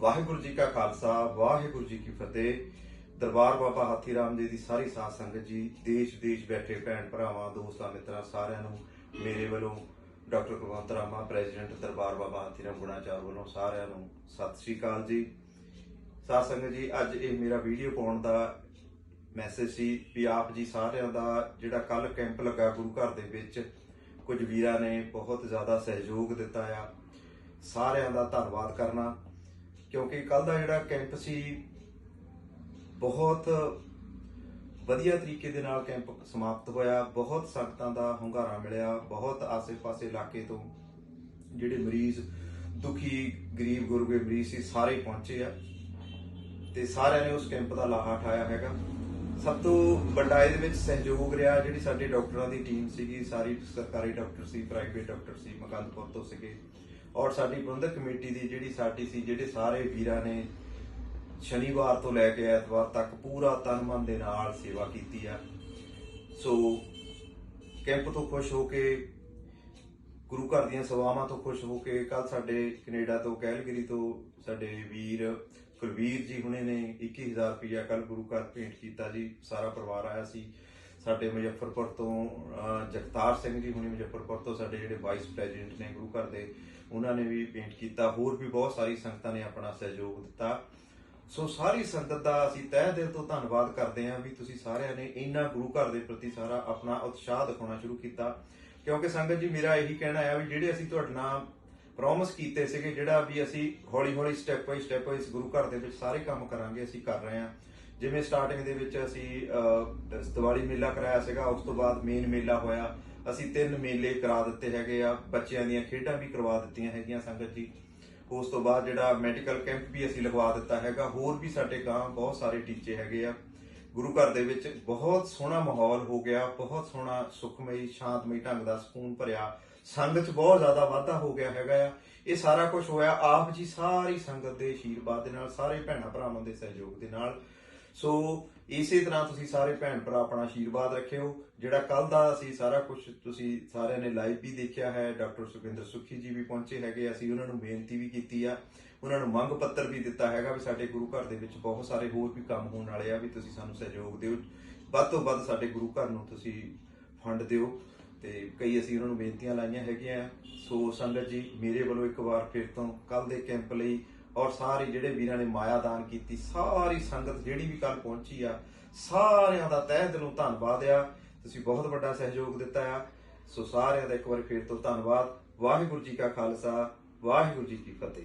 ਵਾਹਿਗੁਰੂ ਜੀ ਕਾ ਖਾਲਸਾ, ਵਾਹਿਗੁਰੂ ਜੀ ਕੀ ਫਤਿਹ। ਦਰਬਾਰ ਬਾਬਾ ਹਾਥੀ ਰਾਮ ਜੀ ਦੀ ਸਾਰੀ ਸਾਧ ਸੰਗਤ ਜੀ, ਦੇਸ਼ ਦੇਸ਼ ਬੈਠੇ ਭੈਣ ਭਰਾਵਾਂ, ਦੋਸਤਾਂ ਮਿੱਤਰਾਂ ਸਾਰਿਆਂ ਨੂੰ ਮੇਰੇ ਵੱਲੋਂ ਡਾਕਟਰ ਕੁਲਵੰਤ ਰਾਮਾ, ਪ੍ਰੈਜ਼ੀਡੈਂਟ ਦਰਬਾਰ ਬਾਬਾ ਹਾਥੀ ਰਾਮ ਗੁਣਾਚਾਰ ਵੱਲੋਂ ਸਾਰਿਆਂ ਨੂੰ ਸਤਿ ਸ਼੍ਰੀ ਅਕਾਲ ਜੀ। ਸਾਧ ਸੰਗਤ ਜੀ, ਅੱਜ ਇਹ ਮੇਰਾ ਵੀਡੀਓ ਪਾਉਣ ਦਾ ਮੈਸੇਜ ਸੀ ਵੀ ਆਪ ਜੀ ਸਾਰਿਆਂ ਦਾ ਜਿਹੜਾ ਕੱਲ ਕੈਂਪ ਲੱਗਾ ਗੁਰੂ ਘਰ ਦੇ ਵਿੱਚ, ਕੁਝ ਵੀਰਾਂ ਨੇ ਬਹੁਤ ਜ਼ਿਆਦਾ ਸਹਿਯੋਗ ਦਿੱਤਾ ਆ। ਸਾਰਿਆਂ ਦਾ ਧੰਨਵਾਦ ਕਰਨਾ। ਕਿਉਂਕਿ ਕੱਲ ਦਾ ਜਿਹੜਾ ਕੈਂਪ ਸੀ, ਬਹੁਤ ਵਧੀਆ ਤਰੀਕੇ ਦੇ ਨਾਲ ਕੈਂਪ ਸਮਾਪਤ ਹੋਇਆ। ਬਹੁਤ ਸੰਗਤਾਂ ਦਾ ਹੁੰਗਾਰਾ ਮਿਲਿਆ। ਬਹੁਤ ਆਸੇ-ਪਾਸੇ ਇਲਾਕੇ ਤੋਂ ਜਿਹੜੇ ਮਰੀਜ਼, ਦੁਖੀ, ਗਰੀਬ ਗੁਰਬੇ ਮਰੀਜ਼ ਸੀ, ਸਾਰੇ ਪਹੁੰਚੇ ਆ ਤੇ ਸਾਰਿਆਂ ਨੇ ਉਸ ਕੈਂਪ ਦਾ ਲਾਹਾ ਉਠਾਇਆ ਹੈਗਾ। ਸਭ ਤੋਂ ਵੱਡਾ ਇਹਦੇ ਵਿੱਚ ਸਹਿਯੋਗ ਰਿਹਾ ਜਿਹੜੀ ਸਾਡੇ ਡਾਕਟਰਾਂ ਦੀ ਟੀਮ ਸੀਗੀ, ਸਾਰੀ ਸਰਕਾਰੀ ਡਾਕਟਰ ਸੀ, ਪ੍ਰਾਈਵੇਟ ਡਾਕਟਰ ਸੀ, ਮਕੰਦਪੁਰ ਤੋਂ ਸੀਗੇ। ਔਰ ਸਾਡੀ ਪ੍ਰਬੰਧਕ ਕਮੇਟੀ ਦੀ ਜਿਹੜੀ ਸਾਡੀ ਸੀ, ਜਿਹੜੇ ਸਾਰੇ ਵੀਰਾਂ ਨੇ ਸ਼ਨੀਵਾਰ ਤੋਂ ਲੈ ਕੇ ਐਤਵਾਰ ਤੱਕ ਪੂਰਾ ਤਨ ਮਨ ਦੇ ਨਾਲ ਸੇਵਾ ਕੀਤੀ ਆ। ਸੋ ਕੈਂਪ ਤੋਂ ਖੁਸ਼ ਹੋ ਕੇ, ਗੁਰੂ ਘਰ ਦੀਆਂ ਸੇਵਾਵਾਂ ਤੋਂ ਖੁਸ਼ ਹੋ ਕੇ ਕੱਲ ਸਾਡੇ ਕੈਨੇਡਾ ਤੋਂ, ਕੈਲਗਰੀ ਤੋਂ ਸਾਡੇ ਵੀਰ ਕੁਲਵੀਰ ਜੀ ਹੁਣੇ ਨੇ 21000 ਰੁਪਇਆ ਕੱਲ ਗੁਰੂ ਘਰ ਭੇਂਟ ਕੀਤਾ ਜੀ, ਸਾਰਾ ਪਰਿਵਾਰ ਆਇਆ ਸੀ। ਸਾਡੇ ਮੁਜ਼ੱਫਰਪੁਰ ਤੋਂ ਜਗਤਾਰ ਸਿੰਘ ਜੀ ਹੁਣੇ ਮੁਜ਼ੱਫਰਪੁਰ ਤੋਂ ਸਾਡੇ ਜਿਹੜੇ ਵਾਈਸ ਪ੍ਰੈਜ਼ੀਡੈਂਟ ਨੇ ਗੁਰੂ ਘਰ ਦੇ, ਉਹਨਾਂ ਨੇ ਵੀ ਪੇਂਟ ਕੀਤਾ। ਹੋਰ ਵੀ ਬਹੁਤ ਸਾਰੀ ਸੰਗਤਾਂ ਨੇ ਆਪਣਾ ਸਹਿਯੋਗ ਦਿੱਤਾ। ਸੋ ਸਾਰੀ ਸੰਗਤ ਦਾ ਅਸੀਂ ਤਹਿ ਦਿਲ ਤੋਂ ਧੰਨਵਾਦ ਕਰਦੇ ਹਾਂ ਵੀ ਤੁਸੀਂ ਸਾਰਿਆਂ ਨੇ ਇੰਨਾ ਗੁਰੂ ਘਰ ਦੇ ਪ੍ਰਤੀ ਸਾਰਾ ਆਪਣਾ ਉਤਸ਼ਾਹ ਦਿਖਾਉਣਾ ਸ਼ੁਰੂ ਕੀਤਾ। ਕਿਉਂਕਿ ਸੰਗਤ ਜੀ, ਮੇਰਾ ਇਹੀ ਕਹਿਣਾ ਹੈ ਵੀ ਜਿਹੜੇ ਅਸੀਂ ਤੁਹਾਡੇ ਨਾਲ ਪ੍ਰੋਮਿਸ ਕੀਤੇ ਸੀਗੇ, ਜਿਹੜਾ ਵੀ ਅਸੀਂ ਹੌਲੀ ਹੌਲੀ ਸਟੈਪ ਬਾਈ ਸਟੈਪ ਇਸ ਗੁਰੂ ਘਰ ਦੇ ਵਿੱਚ ਸਾਰੇ ਕੰਮ ਕਰਾਂਗੇ, ਅਸੀਂ ਕਰ ਰਹੇ ਹਾਂ। ਜਿਵੇਂ ਸਟਾਰਟਿੰਗ ਦੇ ਵਿੱਚ ਅਸੀਂ ਦੀਵਾਲੀ ਮੇਲਾ ਕਰਾਇਆ ਸੀਗਾ, ਉਸ ਤੋਂ ਬਾਅਦ ਮੇਨ ਮੇਲਾ ਹੋਇਆ। ਅਸੀਂ ਤਿੰਨ ਮੇਲੇ ਕਰਾ ਦਿੱਤੇ ਹੈਗੇ ਆ। ਬੱਚਿਆਂ ਦੀਆਂ ਖੇਡਾਂ ਵੀ ਕਰਵਾ ਦਿੱਤੀਆਂ ਹੈਗੀਆਂ ਸੰਗਤ ਜੀ। ਉਸ ਤੋਂ ਬਾਅਦ ਜਿਹੜਾ ਮੈਡੀਕਲ ਕੈਂਪ ਵੀ ਅਸੀਂ ਲਗਵਾ ਦਿੱਤਾ ਹੈਗਾ, ਹੋਰ ਵੀ ਸਾਡੇ ਗਾਂ ਬਹੁਤ ਸਾਰੇ ਟੀਚੇ ਹੈਗੇ ਆ। ਗੁਰੂ ਘਰ ਦੇ ਵਿੱਚ ਬਹੁਤ ਸੋਹਣਾ ਮਾਹੌਲ ਹੋ ਗਿਆ, ਬਹੁਤ ਸੋਹਣਾ ਸੁਖਮਈ, ਸ਼ਾਂਤਮਈ ਢੰਗ ਦਾ ਸਕੂਨ ਭਰਿਆ। ਸੰਗਤ 'ਚ ਬਹੁਤ ਜ਼ਿਆਦਾ ਵਾਧਾ ਹੋ ਗਿਆ ਹੈਗਾ ਆ। ਇਹ ਸਾਰਾ ਕੁਝ ਹੋਇਆ, ਆਪ ਜੀ ਸਾਰੀ ਸੰਗਤ ਦੇ ਆਸ਼ੀਰਵਾਦ ਦੇ ਨਾਲ, ਸਾਰੇ ਭੈਣਾਂ ਭਰਾਵਾਂ ਦੇ ਸਹਿਯੋਗ ਦੇ ਨਾਲ। ਸੋ ਇਸੇ ਤਰ੍ਹਾਂ ਤੁਸੀਂ ਸਾਰੇ ਭੈਣ ਭਰਾ ਆਪਣਾ ਆਸ਼ੀਰਵਾਦ ਰੱਖਿਓ। ਜਿਹੜਾ ਕੱਲ ਦਾ ਅਸੀਂ ਸਾਰਾ ਕੁਝ ਤੁਸੀਂ ਸਾਰਿਆਂ ਨੇ ਲਾਈਵ ਵੀ ਦੇਖਿਆ ਹੈ, ਡਾਕਟਰ ਸੁਖਿੰਦਰ ਸੁਖੀ ਜੀ ਵੀ ਪਹੁੰਚੇ ਹੈਗੇ ਅਸੀਂ ਉਹਨਾਂ ਨੂੰ ਬੇਨਤੀ ਵੀ ਕੀਤੀ ਆ। ਉਹਨਾਂ ਨੂੰ ਮੰਗ ਪੱਤਰ ਵੀ ਦਿੱਤਾ ਹੈਗਾ ਵੀ ਸਾਡੇ ਗੁਰੂ ਘਰ ਦੇ ਵਿੱਚ ਬਹੁਤ ਸਾਰੇ ਹੋਰ ਵੀ ਕੰਮ ਹੋਣ ਵਾਲੇ ਆ, ਵੀ ਤੁਸੀਂ ਸਾਨੂੰ ਸਹਿਯੋਗ ਦਿਓ। ਵੱਧ ਤੋਂ ਵੱਧ ਸਾਡੇ ਗੁਰੂ ਘਰ ਨੂੰ ਤੁਸੀਂ ਫੰਡ ਦਿਓ ਤੇ ਕਈ ਅਸੀਂ ਉਹਨਾਂ ਨੂੰ ਬੇਨਤੀਆਂ ਲਾਈਆਂ ਹੈਗੀਆਂ ਸੋ ਸੰਗਤ ਜੀ, ਮੇਰੇ ਵੱਲੋਂ ਇੱਕ ਵਾਰ ਫਿਰ ਤੋਂ ਕੱਲ ਦੇ ਕੈਂਪ ਲਈ ਔਰ ਸਾਰੇ ਜਿਹੜੇ ਵੀਰਾਂ ਨੇ ਮਾਇਆ ਦਾਨ ਕੀਤੀ, ਸਾਰੀ ਸੰਗਤ ਜਿਹੜੀ ਵੀ ਕੱਲ ਪਹੁੰਚੀ ਆ, ਸਾਰਿਆਂ ਦਾ ਤਹਿ ਦਿਲੋਂ ਧੰਨਵਾਦ ਆ। ਤੁਸੀਂ ਬਹੁਤ ਵੱਡਾ ਸਹਿਯੋਗ ਦਿੱਤਾ ਆ। ਸੋ ਸਾਰਿਆਂ ਦਾ ਇੱਕ ਵਾਰ ਫਿਰ ਤੋਂ ਧੰਨਵਾਦ। ਵਾਹਿਗੁਰੂ ਜੀ ਕਾ ਖਾਲਸਾ, ਵਾਹਿਗੁਰੂ ਜੀ ਕੀ ਫਤਿਹ।